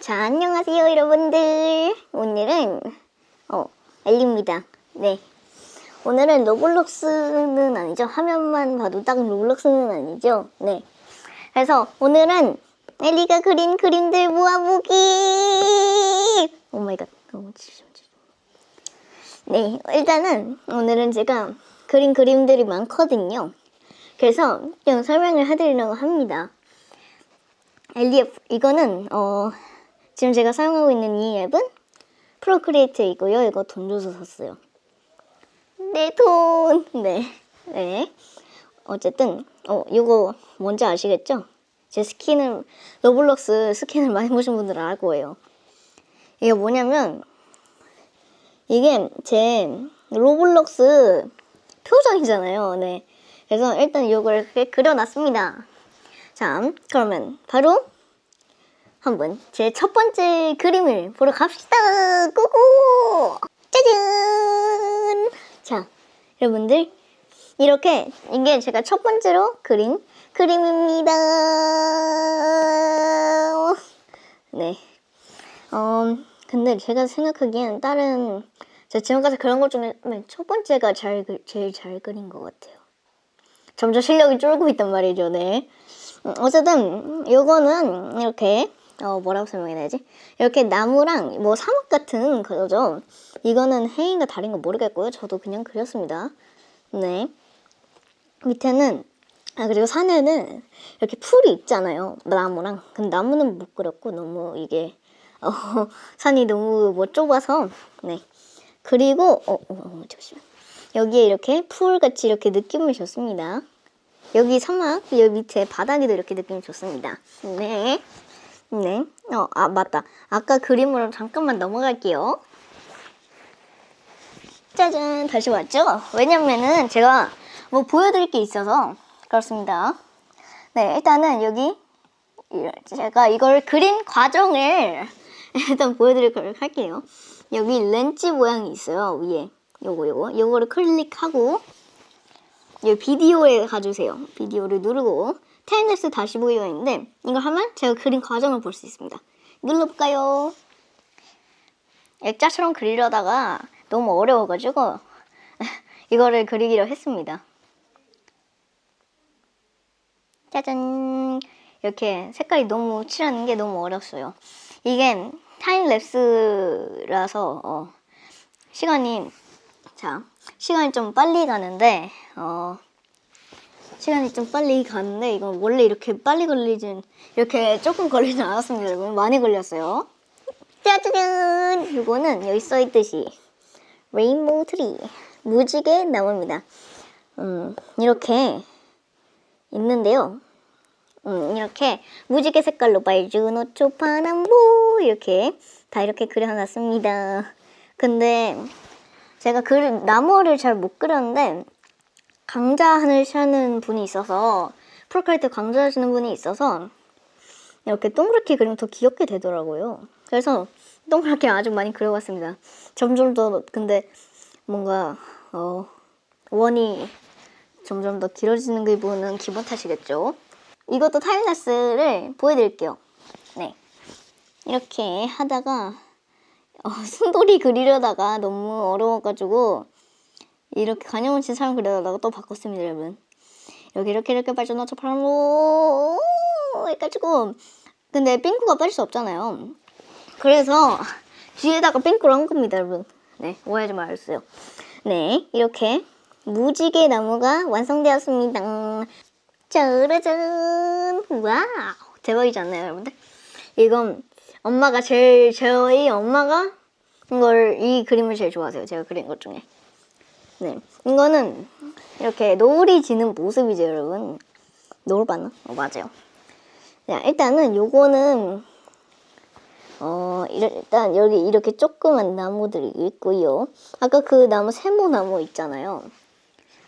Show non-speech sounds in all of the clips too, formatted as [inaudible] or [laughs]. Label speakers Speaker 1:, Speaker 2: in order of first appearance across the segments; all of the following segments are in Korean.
Speaker 1: 자, 안녕하세요, 여러분들. 오늘은, 어, 엘리입니다. 네. 오늘은 로블록스는 아니죠. 화면만 봐도 딱 로블록스는 아니죠. 네. 그래서 오늘은 엘리가 그린 그림들 모아보기! 오 마이 갓. 너무 지금 네, 일단은 오늘은 제가 그린 그림들이 많거든요. 그래서 좀 설명을 해드리려고 합니다. 엘리 이거는 어 지금 제가 사용하고 있는 이 앱은 프로크리에이트이고요. 이거 돈 줘서 샀어요. 내 돈. [laughs] 네. 네. 어쨌든 어 이거 뭔지 아시겠죠? 제 스킨을 로블록스 스킨을 많이 보신 분들은 알 거예요. 이게 뭐냐면 이게 제 로블록스 표정이잖아요. 네. 그래서 일단 이걸 그려놨습니다. 자, 그러면 바로 한번 제 첫 번째 그림을 보러 갑시다. 고고! 짜잔! 자, 여러분들 이렇게 이게 제가 첫 번째로 그린 그림입니다. 네. 어, 근데 제가 생각하기엔 다른 제가 지금까지 그런 것 중에 맨첫 번째가 잘, 그- 제일 잘 그린 것 같아요. 점점 실력이 줄고 있단 말이죠, 네. 음, 어쨌든 요거는 이렇게 어 뭐라고 설명해야 되지? 이렇게 나무랑 뭐 사막 같은 거죠. 이거는 해인가 달인 가 모르겠고요. 저도 그냥 그렸습니다. 네. 밑에는 아 그리고 산에는 이렇게 풀이 있잖아요. 나무랑. 근데 나무는 못 그렸고 너무 이게 [laughs] 어, 산이 너무 뭐 좁아서 네. 그리고 어, 어, 어 잠시만. 여기에 이렇게 풀같이 이렇게 느낌을 줬습니다. 여기 사막, 여기 밑에 바닥에도 이렇게 느낌이 좋습니다. 네. 네. 어, 아, 맞다. 아까 그림으로 잠깐만 넘어갈게요. 짜잔. 다시 왔죠? 왜냐면은 제가 뭐 보여드릴 게 있어서 그렇습니다. 네. 일단은 여기 제가 이걸 그린 과정을 [laughs] 일단 보여드리도록 할게요. 여기 렌즈 모양이 있어요. 위에. 요거, 요거. 요거를 클릭하고 여기 비디오에 가주세요. 비디오를 누르고 타임랩스 다시 보기가 있는데 이걸 하면 제가 그린 과정을 볼 수 있습니다. 눌러볼까요? 액자처럼 그리려다가 너무 어려워가지고 [laughs] 이거를 그리기로 했습니다. 짜잔 이렇게 색깔이 너무 칠하는 게 너무 어렵어요. 이게 타임랩스라서 어, 시간이 자 시간이 좀 빨리 가는데 어 시간이 좀 빨리 가는데 이건 원래 이렇게 빨리 걸리진 이렇게 조금 걸리진 않았습니다 여러분. 많이 걸렸어요. 짜자잔! 이거는 여기 써있듯이. 레인보우 트리 무지개 나무입니다. 음 이렇게 있는데요. 음 이렇게 무지개 색깔로 빨주 노초 파남보! 이렇게 다 이렇게 그려놨습니다. 근데 제가 그 나무를 잘 못 그렸는데 강좌를 하는 분이 있어서 프로카이트 강좌 하시는 분이 있어서 이렇게 동그랗게 그리면 더 귀엽게 되더라고요. 그래서 동그랗게 아주 많이 그려봤습니다. 점점 더 근데 뭔가 어, 원이 점점 더 길어지는 게 보는 기분 탓이겠죠. 이것도 타임랩스를 보여드릴게요. 네, 이렇게 하다가 어, [laughs] 순돌이 그리려다가 너무 어려워가지고 이렇게 간염을 친 사람 그리려다가 또 바꿨습니다 여러분. 여기 이렇게 이렇게 빠져나쳐 바로 해가지고. 근데 핑크가 빠질 수 없잖아요. 그래서 뒤에다가 핑크를 한 겁니다 여러분. 네 오해하지 말았어요. 네 이렇게 무지개 나무가 완성되었습니다. 짜라잔. 와우 대박이지 않나요 여러분들? 이건 엄마가 제일 저희 엄마가 이걸 이 그림을 제일 좋아하세요. 제가 그린 것 중에. 네, 이거는 이렇게 노을이 지는 모습이죠, 여러분. 노을 봤나? 어, 맞아요. 자, 일단은 요거는 어 일단 여기 이렇게 조그만 나무들이 있고요. 아까 그 나무 세모 나무 있잖아요.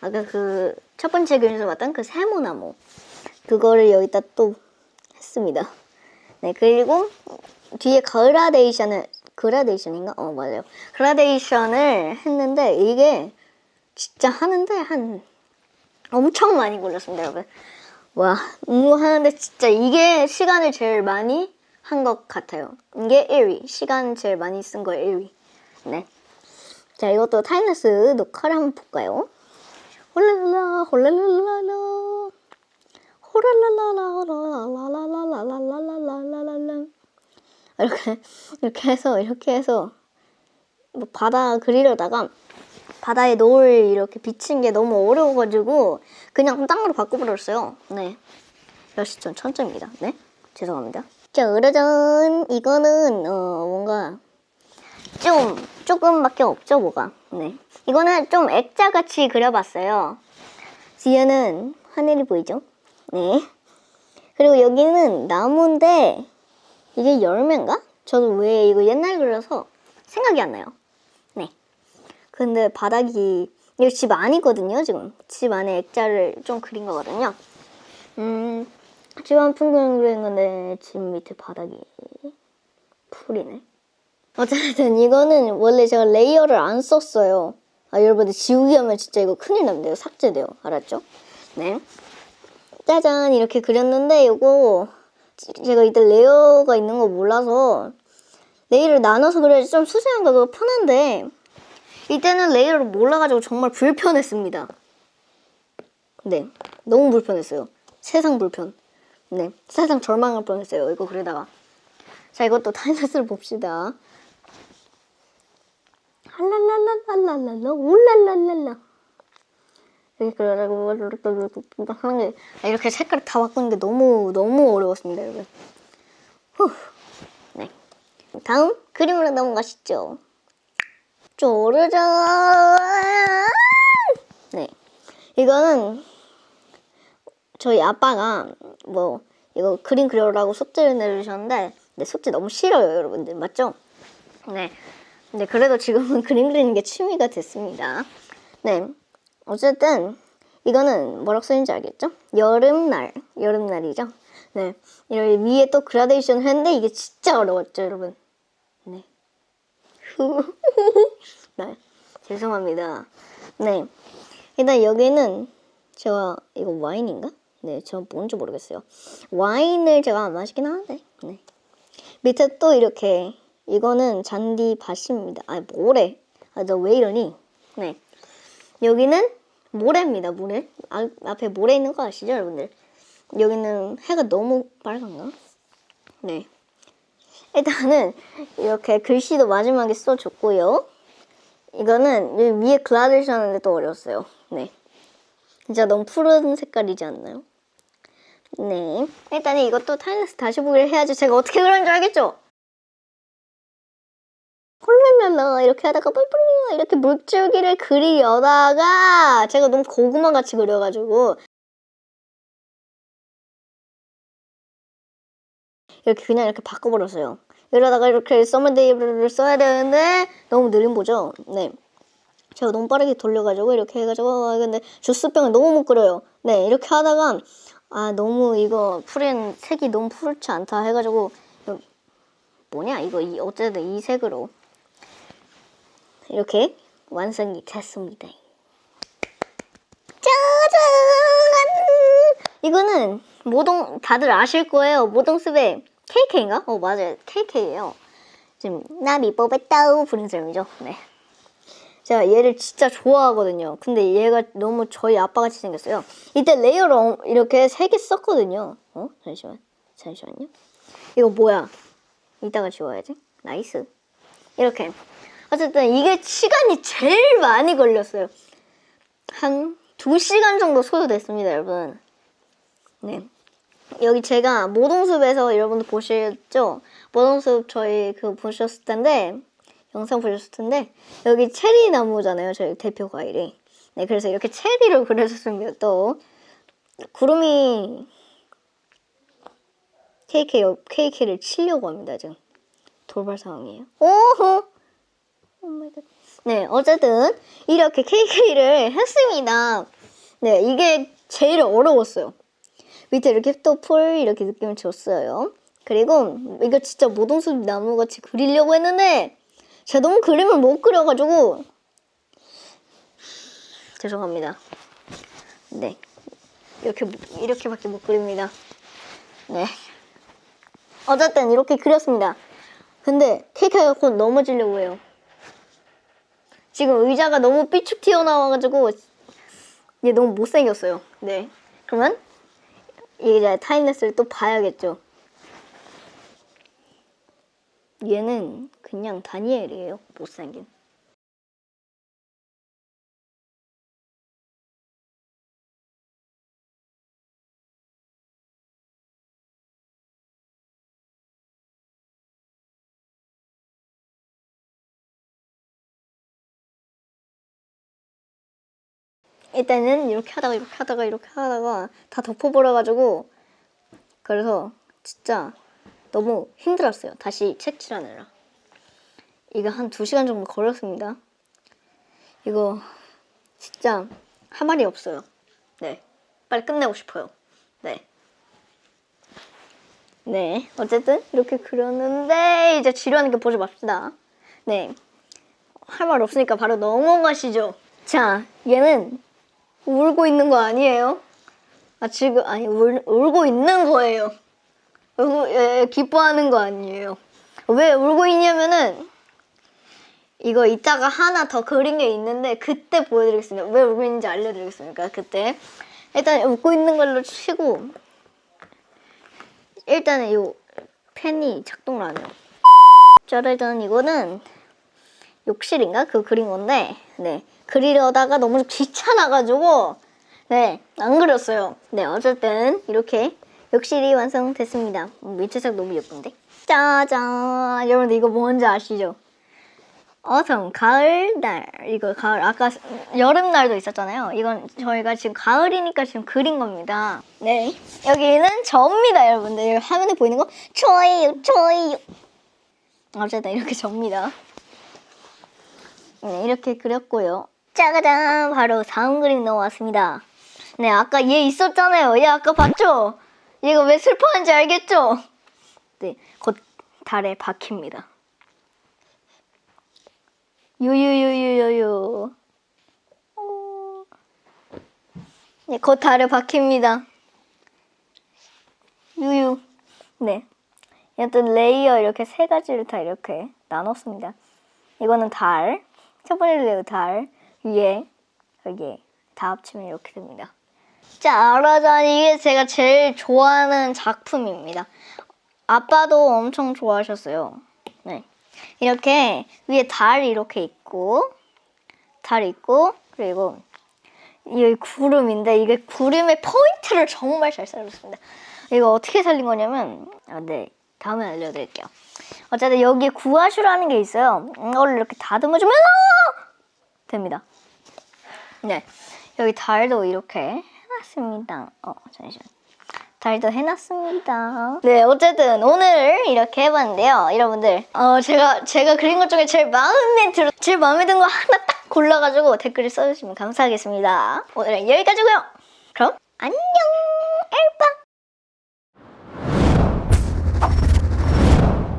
Speaker 1: 아까 그 첫 번째 그림에서 봤던 그 세모 나무 그거를 여기다 또 했습니다. 네, 그리고 뒤에 그라데이션을 그라데이션인가? 어 맞아요. 그라데이션을 했는데 이게 진짜 하는데 한 엄청 많이 걸렸습니다, 여러분. 와, 너무 하는데 진짜 이게 시간을 제일 많이 한 것 같아요. 이게 1위. 시간 제일 많이 쓴 거 1위. 네. 자, 이것도 타임레스 녹화를 한번 볼까요? 홀랄라, 홀랄랄라라. 호랄랄라라라라라라라라라라라. 이렇게, 이렇게 해서, 이렇게 해서, 뭐 바다 그리려다가 바다에 노을 이렇게 비친 게 너무 어려워가지고 그냥 땅으로 바꿔버렸어요. 네. 역시 전 천점입니다. 네. 죄송합니다. 자, 으르전 이거는 어 뭔가 좀 조금밖에 없죠, 뭐가. 네. 이거는 좀 액자같이 그려봤어요. 뒤에는 하늘이 보이죠? 네. 그리고 여기는 나무인데 이게 열매인가? 저도 왜 이거 옛날 그려서 생각이 안 나요. 네. 근데 바닥이 이거 집 안이거든요, 지금. 집 안에 액자를 좀 그린 거거든요. 음, 집안 풍경 그린 건데 집 밑에 바닥이 풀이네. 어쨌든 이거는 원래 제가 레이어를 안 썼어요. 아, 여러분들 지우기 하면 진짜 이거 큰일 납니다. 삭제돼요. 알았죠? 네. 짜잔 이렇게 그렸는데 이거 제가 이때 레이어가 있는 거 몰라서 레이어를 나눠서 그려야지 좀 수세한 거 편한데 이때는 레이어를 몰라가지고 정말 불편했습니다. 네, 너무 불편했어요. 세상 불편. 네, 세상 절망할 뻔했어요. 이거 그리다가. 자, 이것도 타임레스를 봅시다. 할랄랄랄랄랄랄라 울랄랄랄라 이렇게 이렇게 색깔 다 바꾸는 게 너무 너무 어려웠습니다, 여러분. 후. 네. 다음 그림으로 넘어가시죠. 쪼르잔. 네. 이거는 저희 아빠가 뭐 이거 그림 그려라고 숙제를 내주셨는데 네, 숙제 너무 싫어요, 여러분들. 맞죠? 네. 근데 그래도 지금은 [laughs] 그림 그리는 게 취미가 됐습니다. 네. 어쨌든 이거는 뭐라고 쓰는지 알겠죠? 여름날, 여름날이죠? 네. 이런 위에 또 그라데이션을 했는데 이게 진짜 어려웠죠, 여러분? 네. [laughs] 네. 죄송합니다. 네. 일단 여기는 제가 이거 와인인가? 네, 제가 뭔지 모르겠어요. 와인을 제가 안 마시긴 하는데. 네. 밑에 또 이렇게 이거는 잔디 밭입니다. 아, 모래. 아, 너 왜 이러니? 네. 여기는 모래입니다, 모래. 아, 앞에 모래 있는 거 아시죠, 여러분들? 여기는 해가 너무 빨간가? 네. 일단은 이렇게 글씨도 마지막에 써줬고요. 이거는 위에 그라데이션 하는데 또 어려웠어요. 네. 진짜 너무 푸른 색깔이지 않나요? 네. 일단은 이것도 타일러스 다시 보기를 해야지 제가 어떻게 그런 줄 알겠죠? 홀랄랄라 이렇게 하다가 뿔뿔 이렇게 물줄기를 그리려다가 제가 너무 고구마 같이 그려가지고 이렇게 그냥 이렇게 바꿔버렸어요. 이러다가 이렇게 서머데이를 써야 되는데 너무 느린 거죠. 네. 제가 너무 빠르게 돌려가지고 이렇게 해가지고 아, 근데 주스병을 너무 못 그려요. 네 이렇게 하다가 아 너무 이거 풀인 색이 너무 푸르지 않다 해가지고 뭐냐 이거 이, 어쨌든 이 색으로 이렇게 완성이 됐습니다. 짜잔! 이거는 모동 다들 아실 거예요. 모동숲의 KK인가? 어 맞아요. KK예요. 지금 나비 뽑았다우 부른 사람이죠. 네. 제가 얘를 진짜 좋아하거든요. 근데 얘가 너무 저희 아빠같이 생겼어요. 이때 레이어를 이렇게 세 개 썼거든요. 어? 잠시만. 잠시만요. 이거 뭐야? 이따가 지워야지. 나이스. 이렇게. 어쨌든 이게 시간이 제일 많이 걸렸어요. 한 2시간 정도 소요됐습니다, 여러분. 네. 여기 제가 모동숲에서 여러분들 보셨죠? 모동숲 저희 그 보셨을 텐데 영상 보셨을 텐데 여기 체리 나무잖아요. 저희 대표 과일이. 네, 그래서 이렇게 체리를 그려줬습니다. 또 구름이 KK KK를 치려고 합니다. 지금 돌발 상황이에요. 오호. 오마이갓. 네, 어쨌든 이렇게 KK를 했습니다. 네, 이게 제일 어려웠어요. 밑에 이렇게 또 풀 이렇게 느낌을 줬어요. 그리고 이거 진짜 모동숲 나무같이 그리려고 했는데 제가 너무 그림을 못 그려가지고 죄송합니다. 네, 이렇게 이렇게밖에 못 그립니다. 네. 어쨌든 이렇게 그렸습니다. 근데 케이크가 곧 넘어지려고 해요. 지금 의자가 너무 삐축 튀어나와가지고 얘 너무 못생겼어요. 네. 그러면 이제 타임레스를 또 봐야겠죠. 얘는 그냥 다니엘이에요. 못생긴. 일단은 이렇게 하다가 이렇게 하다가 이렇게 하다가 다 덮어버려가지고 그래서 진짜 너무 힘들었어요. 다시 색칠하느라. 이거 한두 시간 정도 걸렸습니다. 이거 진짜 할 말이 없어요. 네. 빨리 끝내고 싶어요. 네. 네. 어쨌든 이렇게 그렸는데 이제 지루하는 게 보지 맙시다. 네. 할 말 없으니까 바로 넘어가시죠. 자, 얘는 울고 있는 거 아니에요? 아 지금 아니 울, 울고 있는 거예요. 울고 예, 기뻐하는 거 아니에요. 왜 울고 있냐면은 이거 이따가 하나 더 그린 게 있는데 그때 보여드리겠습니다. 왜 울고 있는지 알려드리겠습니다. 그때 일단 웃고 있는 걸로 치고 일단은 이 펜이 작동을 안 해요. 짜라잔 이거는 욕실인가? 그 그린 건데, 네. 그리려다가 너무 귀찮아가지고, 네. 안 그렸어요. 네. 어쨌든, 이렇게 욕실이 완성됐습니다. 음, 밑에색 너무 예쁜데? 짜잔. 여러분들 이거 뭔지 아시죠? 어텀, 가을 날. 이거 가을. 아까 여름날도 있었잖아요. 이건 저희가 지금 가을이니까 지금 그린 겁니다. 네. 여기는 저입니다, 여러분들. 화면에 보이는 거 저예요, 저예요. 어쨌든 이렇게 접니다. 네, 이렇게 그렸고요. 짜가잔! 바로 다음 그림 넘어왔습니다. 네, 아까 얘 있었잖아요. 얘 아까 봤죠? 얘가 왜 슬퍼하는지 알겠죠? 네, 곧 달에 박힙니다. 유유유유유유. 어. 네, 곧 달에 박힙니다. 유유. 네. 여튼 레이어 이렇게 세 가지를 다 이렇게 나눴습니다. 이거는 달, 레이어 달, 위에, 여기 다 합치면 이렇게 됩니다. 짜라잔 이게 제가 제일 좋아하는 작품입니다. 아빠도 엄청 좋아하셨어요. 네. 이렇게 위에 달 이렇게 있고 달 있고 그리고 이 구름인데 이게 구름의 포인트를 정말 잘 살렸습니다. 이거 어떻게 살린 거냐면 아, 네 다음에 알려드릴게요. 어쨌든 여기에 구하슈라는 게 있어요. 이걸 이렇게 다듬어주면 됩니다. 네 여기 달도 이렇게 해놨습니다. 어 잠시만. 달도 해놨습니다. 네, 어쨌든 오늘 이렇게 해봤는데요, 여러분들. 어, 제가 제가 그린 것 중에 제일 마음에 들어, 제일 마음에 든 거 하나 딱 골라가지고 댓글을 써주시면 감사하겠습니다. 오늘은 여기까지고요. 그럼 안녕, 엘빠.